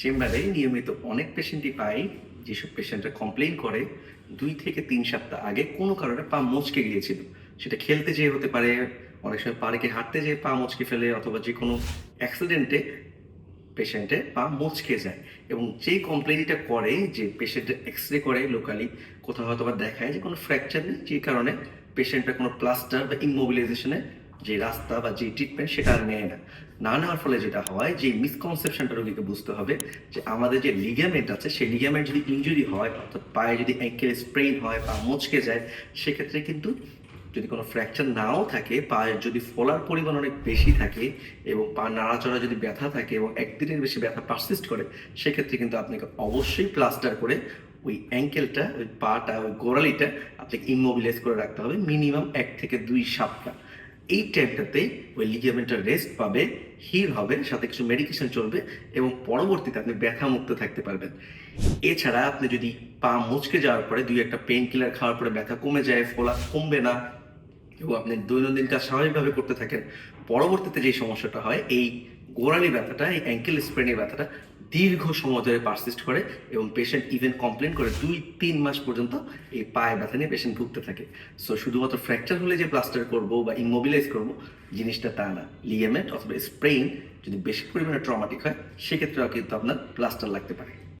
চেম্বারে নিয়মিত অনেক পেশেন্টই পাই যেসব পেশেন্টরা কমপ্লেন করে, দুই থেকে তিন সপ্তাহ আগে কোনো কারণে পা মচকে গিয়েছিল। সেটা খেলতে যেয়ে হতে পারে, অনেক সময় পার্কে হাঁটতে যেয়ে পা মচকে ফেলে অথবা যে কোনো অ্যাক্সিডেন্টে পেশেন্টে পা মুচকে যায় এবং যেই কমপ্লেনটা করে, যে পেশেন্টের এক্স রে করে লোকালি কোথাও হয়তো বা দেখায় যে কোনো ফ্র্যাকচার নেই, যে কারণে পেশেন্টটা কোনো প্লাস্টার বা ইমোবিলাইজেশনে যে রাস্তা বা যে ট্রিটমেন্ট সেটা আর নেয় না। না নেওয়ার ফলে যেটা হয়, যে মিসকনসেপশনটা রোগীকে বুঝতে হবে যে আমাদের যে লিগামেন্ট আছে, সেই লিগামেন্ট যদি ইনজুরি হয়, অর্থাৎ পায়ে যদি অ্যাঙ্কেল স্প্রেন হয় বা মুচকে যায়, সেক্ষেত্রে কিন্তু যদি কোনো ফ্র্যাকচার নাও থাকে, পায়ের যদি ফোলার পরিমাণ অনেক বেশি থাকে এবং পা নাড়াচড়া যদি ব্যথা থাকে এবং একদিনের বেশি ব্যথা পারসিস্ট করে, সেক্ষেত্রে কিন্তু আপনাকে অবশ্যই প্লাস্টার করে ওই অ্যাঙ্কেলটা ওই পাটা, ওই গোড়ালিটা আপনাকে ইমোবিলাইজ করে রাখতে হবে মিনিমাম এক থেকে দুই সপ্তাহ। এই টাইমটাতে ওই লিগামেন্টটা রেস্ট পাবে হিল হবে, সাথে কিছু মেডিকেশন চলবে এবং পরবর্তীতে আপনি ব্যথা মুক্ত থাকতে পারবেন। এছাড়া আপনি যদি পা মুচকে যাওয়ার পরে দুই একটা পেন কিলার খাওয়ার পরে ব্যথা কমে যায়, ফোলা কমবে না, এবং আপনি দৈনন্দিন কাজ স্বাভাবিকভাবে করতে থাকেন, পরবর্তীতে যে সমস্যাটা হয়, এই গোড়ালি ব্যথাটা, এই অ্যাঙ্কেল স্প্রেনের ব্যথাটা দীর্ঘ সময় ধরে পারসিস্ট করে এবং পেশেন্ট ইভেন কমপ্লেন করে দুই, তিন মাস পর্যন্ত এই পায়ে ব্যথা নিয়ে পেশেন্ট ভুগতে থাকে। সো শুধুমাত্র ফ্র্যাকচার হলে যে প্লাস্টার করব বা ইমোবিলাইজ করব, জিনিসটা তা না। লিগামেন্ট অথবা স্প্রেইন যদি বেশি পরিমাণে ট্রমাটিক হয়, সেক্ষেত্রেও কিন্তু আপনার প্লাস্টার লাগতে পারে।